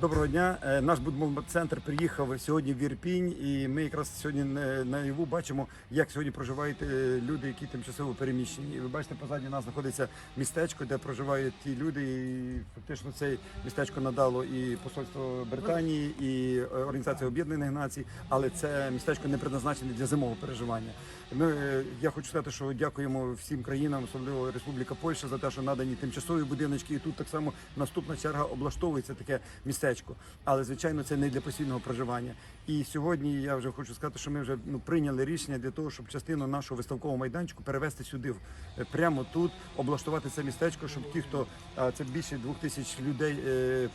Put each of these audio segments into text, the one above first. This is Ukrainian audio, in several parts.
Доброго дня. Е, Наш будмолцентр приїхав сьогодні в Ірпінь, і ми якраз сьогодні на- наяву бачимо, як сьогодні проживають е, люди, які тимчасово переміщені. І ви бачите, позаді нас знаходиться містечко, де проживають ті люди. І фактично це містечко надало і посольство Британії, і е, Організація Об'єднаних Націй, але це містечко не предназначене для зимового переживання. Ми, е, я хочу сказати, що дякуємо всім країнам, особливо Республіка Польща, за те, що надані тимчасові будиночки. І тут так само наступна черга облаштовується таке містечко. Але звичайно, це не для постійного проживання. І сьогодні я вже хочу сказати, що ми вже ну прийняли рішення для того, щоб частину нашого виставкового майданчику перевести сюди, е, прямо тут, облаштувати це містечко, щоб ті, хто а це більше двох тисяч людей е,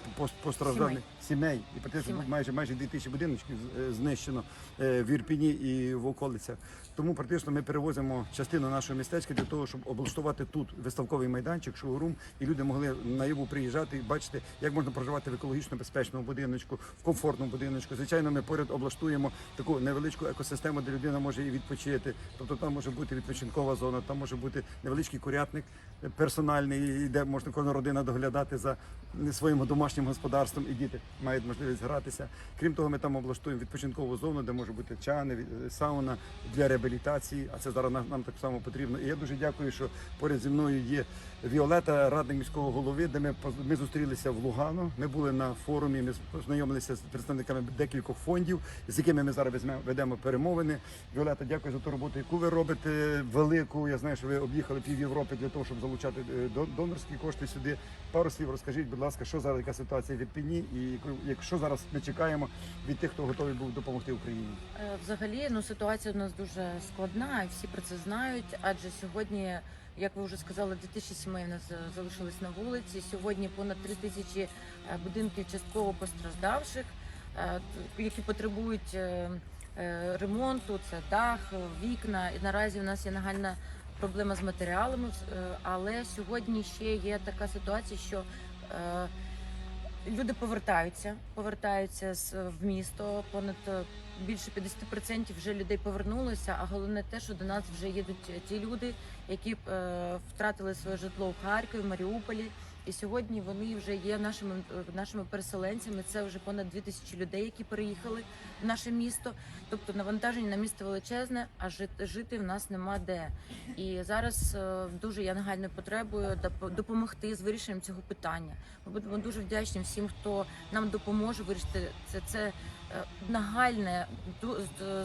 постраждалих сімей, і практично Сімей. майже майже дві тисячі будиночків е, знищено в Ірпіні і в околицях. Тому практично ми перевозимо частину нашого містечка для того, щоб облаштувати тут виставковий майданчик, шоурум, і люди могли наяву приїжджати і бачити, як можна проживати в екологічно безпечному будиночку, в комфортному будиночку. Звичайно, ми поряд облаштуємо таку невеличку екосистему, де людина може і відпочити. Тобто там може бути відпочинкова зона, там може бути невеличкий курятник персональний, де можна кожна родина доглядати за своїм домашнім господарством, і діти мають можливість гратися. Крім того, ми там облаштуємо відпочинкову зону, де може бути чани, сауна для реабілітації. А це зараз нам, так само потрібно. І я дуже дякую, що поряд зі мною є Віолета, радник міського голови, де ми ми зустрілися в Лугано. Ми були на форумі. Ми познайомилися з представниками декількох фондів, з якими ми зараз ведемо перемовини. Віолета, дякую за ту роботу, яку ви робите велику. Я знаю, що ви об'їхали пів Європи для того, щоб залучати е, до- донорські кошти сюди. Пару слів розкажіть, будь ласка, що зараз яка ситуація в Ірпіні, і якщо зараз ми чекаємо від тих, хто готовий був допомогти Україні. Е, Взагалі, ну ситуація у нас дуже складна, і всі про це знають. Адже сьогодні, як ви вже сказали, 2000 сімей у нас е, залишились на вулиці. Сьогодні понад 3 тисячі е, будинків частково постраждавших, е, які потребують ремонту. Це дах, вікна. І наразі у нас є нагальна проблема з матеріалами. Але сьогодні ще є така ситуація, що Люди повертаються, повертаються в місто. Понад більше 50% вже людей повернулося. А головне те, що до нас вже їдуть ті люди, які е, втратили своє житло в Харкові, Маріуполі. І сьогодні вони вже є нашими нашими переселенцями. Це вже понад 2 тисячі людей, які переїхали в наше місто. Тобто навантаження на місто величезне, а жити, в нас нема де. І зараз е, дуже я нагально потребую доп- допомогти з вирішенням цього питання. Ми будемо дуже вдячні всім, хто нам допоможе вирішити це. Це е, нагальне,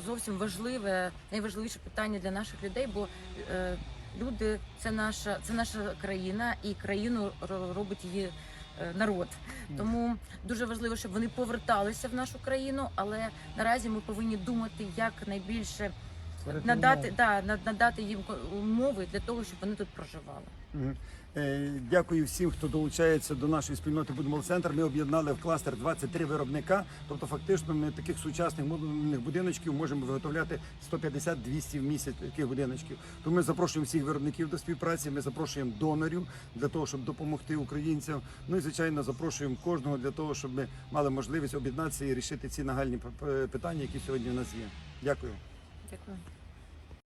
зовсім важливе, найважливіше питання для наших людей, бо е, люди це наша, це наша країна, і країну ро- робить її. е, Народ тому дуже важливо, щоб вони поверталися в нашу країну, але наразі ми повинні думати, як найбільше надати да, на- надати їм умови для того, щоб вони тут проживали. Е, Дякую всім, хто долучається до нашої спільноти Будмол Центр. Ми об'єднали в кластер 23 виробника. Тобто, фактично, ми таких сучасних модульних будиночків можемо виготовляти 150-200 в місяць таких будиночків. Тому ми запрошуємо всіх виробників до співпраці. Ми запрошуємо донорів для того, щоб допомогти українцям. Ну і звичайно, запрошуємо кожного для того, щоб ми мали можливість об'єднатися і рішити ці нагальні питання, які сьогодні у нас є. Дякую. Дякую.